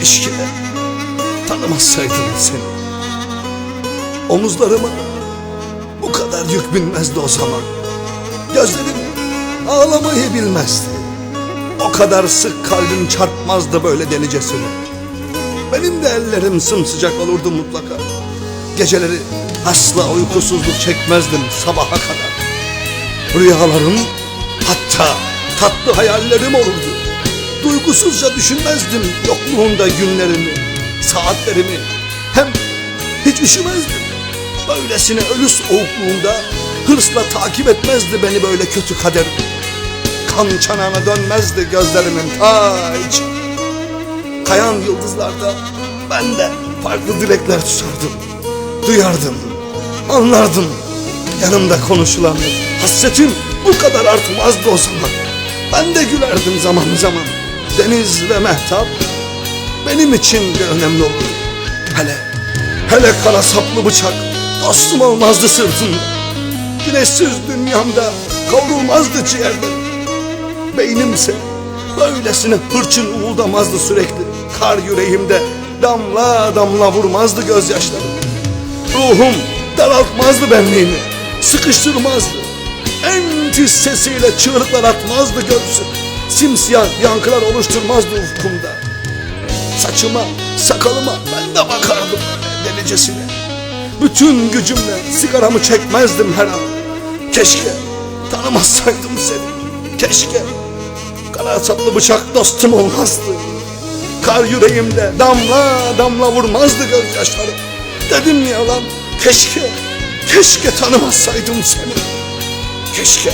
Keşke tanımasaydım seni. Omuzlarıma bu kadar yük binmezdi o zaman. Gözlerim ağlamayı bilmezdi. O kadar sık kalbim çarpmazdı böyle delicesine. Benim de ellerim sımsıcak olurdu mutlaka. Geceleri asla uykusuzluk çekmezdim sabaha kadar. Rüyalarım hatta tatlı hayallerim olurdu. Duygusuzca düşünmezdim yokluğunda günlerimi, saatlerimi. Hem hiç üşümezdim. Böylesine ölü soğukluğunda hırsla takip etmezdi beni böyle kötü kader. Kan çanağına dönmezdi gözlerimin ta içi. Kayan yıldızlarda ben de farklı dilekler tutardım. Duyardım, anlardım. Yanımda konuşulan hasretim bu kadar artmazdı o zaman. Ben de gülerdim zaman zaman. Deniz ve mehtap benim için de önemli olurdu. Hele, hele kara saplı bıçak dostum olmazdı sırtımda. Güneşsiz dünyamda kavrulmazdı ciğerlerim. Beynimse böylesine hırçın uğuldamazdı sürekli. Kar yüreğimde damla damla vurmazdı gözyaşlarım. Ruhum daraltmazdı benliğimi, sıkıştırmazdı. En tiz sesiyle çığlıklar atmazdı göğsüm. Simsiyah yankılar oluşturmazdı ufkumda. Saçıma, sakalıma ben de bakardım delicesine. Bütün gücümle sigaramı çekmezdim her an. Keşke tanımasaydım seni. Keşke kara saplı bıçak dostum olmazdı. Kar yüreğimde damla damla vurmazdı gözyaşlarım. Dedim ya lan keşke, keşke tanımasaydım seni. Keşke